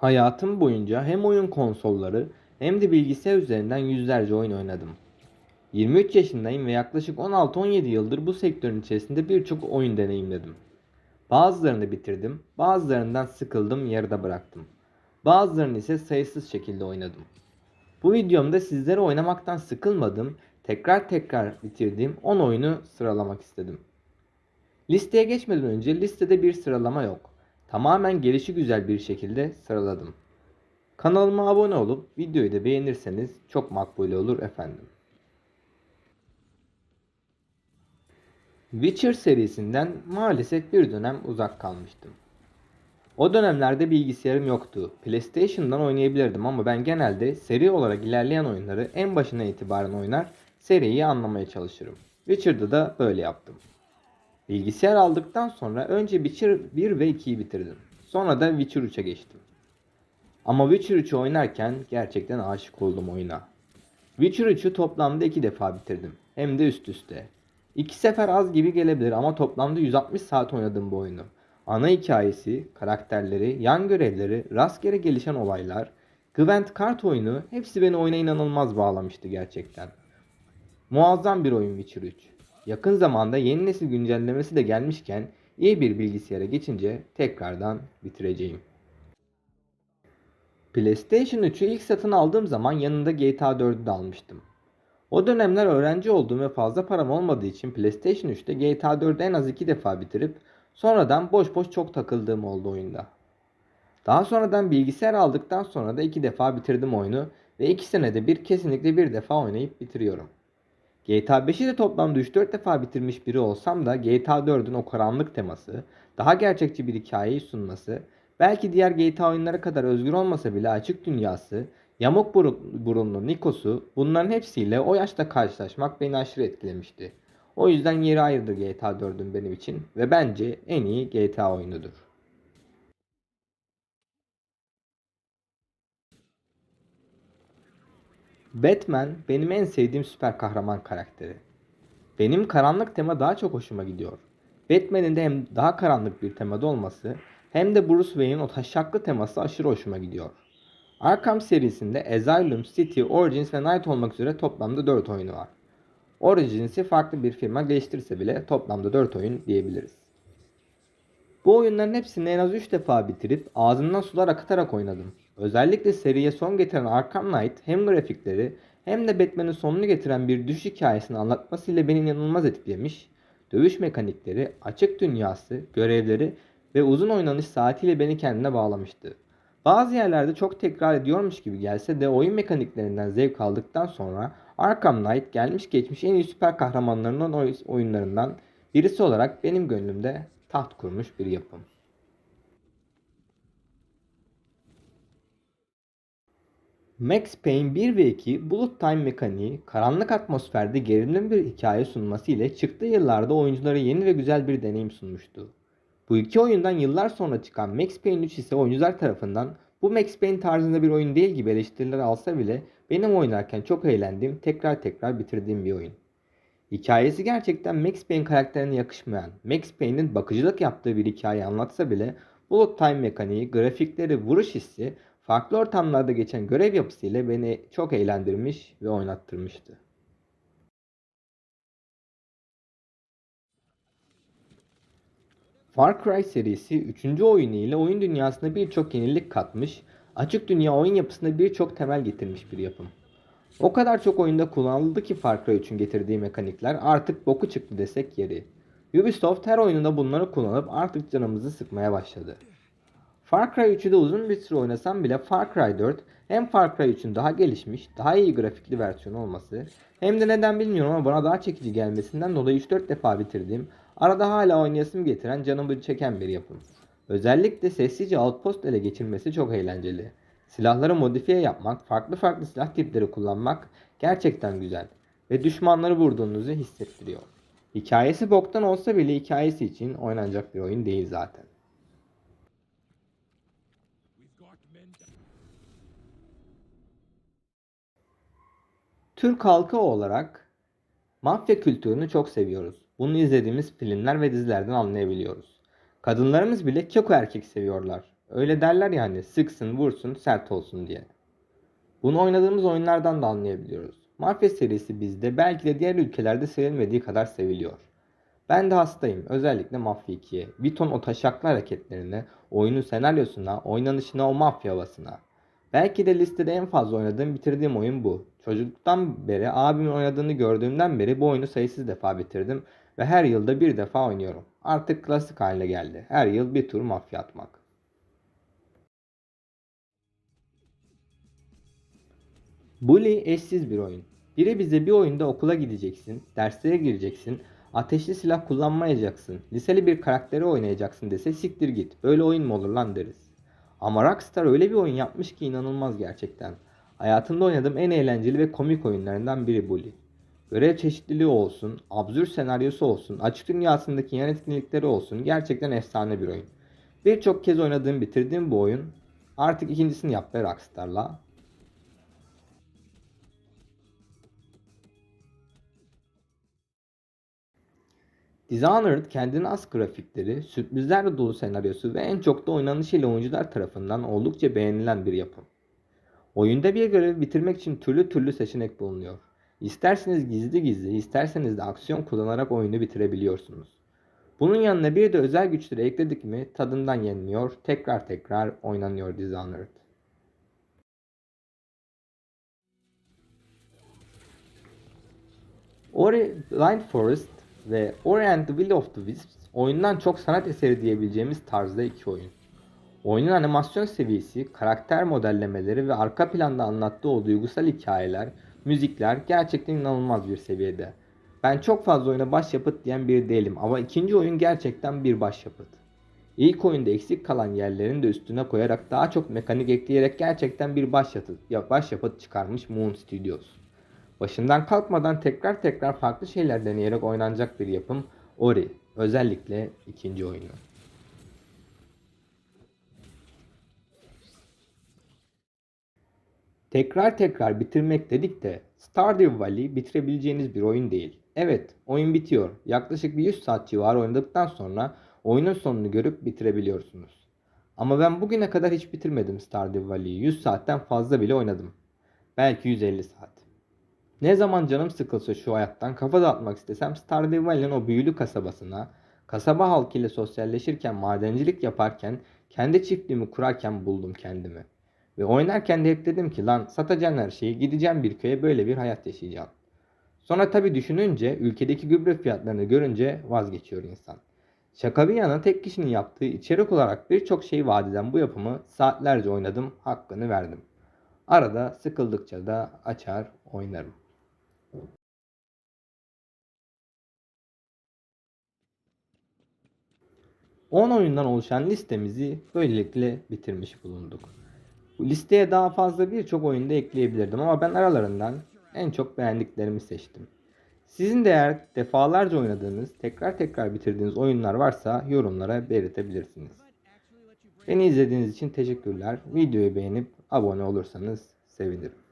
Hayatım boyunca hem oyun konsolları hem de bilgisayar üzerinden yüzlerce oyun oynadım. 23 yaşındayım ve yaklaşık 16-17 yıldır bu sektörün içerisinde birçok oyun deneyimledim. Bazılarını bitirdim, bazılarından sıkıldım, yarıda bıraktım. Bazılarını ise sayısız şekilde oynadım. Bu videomda sizlere oynamaktan sıkılmadım, tekrar tekrar bitirdiğim 10 oyunu sıralamak istedim. Listeye geçmeden önce listede bir sıralama yok. Tamamen gelişi güzel bir şekilde sıraladım. Kanalıma abone olup videoyu da beğenirseniz çok makbule olur efendim. Witcher serisinden maalesef bir dönem uzak kalmıştım. O dönemlerde bilgisayarım yoktu. PlayStation'dan oynayabilirdim ama ben genelde seri olarak ilerleyen oyunları en başına itibaren oynar, seriyi anlamaya çalışırım. Witcher'da da böyle yaptım. Bilgisayar aldıktan sonra önce Witcher 1 ve 2'yi bitirdim. Sonra da Witcher 3'e geçtim. Ama Witcher 3'ü oynarken gerçekten aşık oldum oyuna. Witcher 3'ü toplamda 2 defa bitirdim. Hem de üst üste. İki sefer az gibi gelebilir ama toplamda 160 saat oynadım bu oyunu. Ana hikayesi, karakterleri, yan görevleri, rastgele gelişen olaylar, Gwent kart oyunu hepsi beni oyuna inanılmaz bağlamıştı gerçekten. Muazzam bir oyun Witcher 3. Yakın zamanda yeni nesil güncellemesi de gelmişken iyi bir bilgisayara geçince tekrardan bitireceğim. PlayStation 3'ü ilk satın aldığım zaman yanında GTA 4'ü de almıştım. O dönemler öğrenci olduğum ve fazla param olmadığı için PlayStation 3'te GTA 4'ü en az 2 defa bitirip sonradan boş boş çok takıldığım oldu oyunda. Daha sonradan bilgisayar aldıktan sonra da 2 defa bitirdim oyunu ve 2 senede bir kesinlikle bir defa oynayıp bitiriyorum. GTA 5'i de toplamda 3-4 defa bitirmiş biri olsam da GTA 4'ün o karanlık teması, daha gerçekçi bir hikayeyi sunması, belki diğer GTA oyunları kadar özgür olmasa bile açık dünyası, yamuk burun- burunlu Nikos'u bunların hepsiyle o yaşta karşılaşmak beni aşırı etkilemişti. O yüzden yeri ayrıdır GTA 4'ün benim için ve bence en iyi GTA oyunudur. Batman benim en sevdiğim süper kahraman karakteri. Benim karanlık tema daha çok hoşuma gidiyor. Batman'in de hem daha karanlık bir temada olması hem de Bruce Wayne'in o taşaklı teması aşırı hoşuma gidiyor. Arkham serisinde Asylum, City, Origins ve Night olmak üzere toplamda 4 oyunu var. Origins'i farklı bir firma geliştirse bile toplamda 4 oyun diyebiliriz. Bu oyunların hepsini en az 3 defa bitirip ağzımdan sular akıtarak oynadım. Özellikle seriye son getiren Arkham Knight hem grafikleri hem de Batman'in sonunu getiren bir düşüş hikayesini anlatmasıyla beni inanılmaz etkilemiş. Dövüş mekanikleri, açık dünyası, görevleri ve uzun oynanış saatiyle beni kendine bağlamıştı. Bazı yerlerde çok tekrar ediyormuş gibi gelse de oyun mekaniklerinden zevk aldıktan sonra Arkham Knight gelmiş geçmiş en iyi süper kahramanlarının oy- oyunlarından birisi olarak benim gönlümde taht kurmuş bir yapım. Max Payne 1 ve 2 Bullet Time mekaniği, karanlık atmosferde gerilim bir hikaye sunması ile çıktığı yıllarda oyunculara yeni ve güzel bir deneyim sunmuştu. Bu iki oyundan yıllar sonra çıkan Max Payne 3 ise oyuncular tarafından bu Max Payne tarzında bir oyun değil gibi eleştiriler alsa bile benim oynarken çok eğlendiğim, tekrar tekrar bitirdiğim bir oyun. Hikayesi gerçekten Max Payne karakterine yakışmayan, Max Payne'in bakıcılık yaptığı bir hikaye anlatsa bile Bullet Time mekaniği, grafikleri, vuruş hissi, farklı ortamlarda geçen görev yapısıyla beni çok eğlendirmiş ve oynattırmıştı. Far Cry serisi 3. oyunu ile oyun dünyasına birçok yenilik katmış, açık dünya oyun yapısına birçok temel getirmiş bir yapım. O kadar çok oyunda kullanıldı ki Far Cry 3'ün getirdiği mekanikler artık boku çıktı desek yeri. Ubisoft her oyununda bunları kullanıp artık canımızı sıkmaya başladı. Far Cry 3'ü de uzun bir süre oynasam bile Far Cry 4 hem Far Cry 3'ün daha gelişmiş, daha iyi grafikli versiyonu olması hem de neden bilmiyorum ama bana daha çekici gelmesinden dolayı 3-4 defa bitirdiğim, arada hala oynayasım getiren canımı çeken bir yapım. Özellikle sessizce outpost ele geçirmesi çok eğlenceli. Silahları modifiye yapmak, farklı farklı silah tipleri kullanmak gerçekten güzel ve düşmanları vurduğunuzu hissettiriyor. Hikayesi boktan olsa bile hikayesi için oynanacak bir oyun değil zaten. Türk halkı olarak mafya kültürünü çok seviyoruz. Bunu izlediğimiz filmler ve dizilerden anlayabiliyoruz. Kadınlarımız bile keko erkek seviyorlar. Öyle derler yani sıksın, vursun, sert olsun diye. Bunu oynadığımız oyunlardan da anlayabiliyoruz. Mafya serisi bizde belki de diğer ülkelerde sevilmediği kadar seviliyor. Ben de hastayım. Özellikle Mafya 2'ye. Bir ton o taşaklı hareketlerine, oyunun senaryosuna, oynanışına, o mafya havasına. Belki de listede en fazla oynadığım, bitirdiğim oyun bu. Çocukluktan beri, abimin oynadığını gördüğümden beri bu oyunu sayısız defa bitirdim ve her yılda bir defa oynuyorum. Artık klasik haline geldi. Her yıl bir tur mafya atmak. Bully eşsiz bir oyun. Biri bize bir oyunda okula gideceksin, derslere gireceksin, ateşli silah kullanmayacaksın, liseli bir karakteri oynayacaksın dese siktir git. Böyle oyun mu olur lan deriz. Ama Rockstar öyle bir oyun yapmış ki inanılmaz gerçekten. Hayatımda oynadığım en eğlenceli ve komik oyunlarından biri Bully. Görev çeşitliliği olsun, absürt senaryosu olsun, açık dünyasındaki yan etkinlikleri olsun gerçekten efsane bir oyun. Birçok kez oynadığım, bitirdiğim bu oyun artık ikincisini yap be Rockstar'la. Dishonored kendine az grafikleri, sürprizlerle dolu senaryosu ve en çok da oynanışıyla oyuncular tarafından oldukça beğenilen bir yapım. Oyunda bir görevi bitirmek için türlü türlü seçenek bulunuyor. İsterseniz gizli gizli, isterseniz de aksiyon kullanarak oyunu bitirebiliyorsunuz. Bunun yanına bir de özel güçleri ekledik mi tadından yenmiyor, tekrar tekrar oynanıyor Dishonored. Ori Blind Forest ve Ori and the Will of the Wisps oyundan çok sanat eseri diyebileceğimiz tarzda iki oyun. Oyunun animasyon seviyesi, karakter modellemeleri ve arka planda anlattığı o duygusal hikayeler, müzikler gerçekten inanılmaz bir seviyede. Ben çok fazla oyuna başyapıt diyen biri değilim ama ikinci oyun gerçekten bir başyapıt. İlk oyunda eksik kalan yerlerini de üstüne koyarak daha çok mekanik ekleyerek gerçekten bir başyapıt, ya başyapıt çıkarmış Moon Studios. Başından kalkmadan tekrar tekrar farklı şeyler deneyerek oynanacak bir yapım Ori. Özellikle ikinci oyunu. Tekrar tekrar bitirmek dedik de Stardew Valley bitirebileceğiniz bir oyun değil. Evet, oyun bitiyor. Yaklaşık bir 100 saat civarı oynadıktan sonra oyunun sonunu görüp bitirebiliyorsunuz. Ama ben bugüne kadar hiç bitirmedim Stardew Valley'i. 100 saatten fazla bile oynadım. Belki 150 saat. Ne zaman canım sıkılsa şu hayattan kafa dağıtmak istesem Stardew Valley'nin o büyülü kasabasına, kasaba halkıyla sosyalleşirken, madencilik yaparken, kendi çiftliğimi kurarken buldum kendimi. Ve oynarken de hep dedim ki lan satacağım her şeyi, gideceğim bir köye böyle bir hayat yaşayacağım. Sonra tabi düşününce, ülkedeki gübre fiyatlarını görünce vazgeçiyor insan. Şaka bir yana tek kişinin yaptığı içerik olarak birçok şey vaat bu yapımı saatlerce oynadım, hakkını verdim. Arada sıkıldıkça da açar oynarım. 10 oyundan oluşan listemizi böylelikle bitirmiş bulunduk. Bu listeye daha fazla birçok oyunda ekleyebilirdim ama ben aralarından en çok beğendiklerimi seçtim. Sizin de eğer defalarca oynadığınız, tekrar tekrar bitirdiğiniz oyunlar varsa yorumlara belirtebilirsiniz. Beni izlediğiniz için teşekkürler. Videoyu beğenip abone olursanız sevinirim.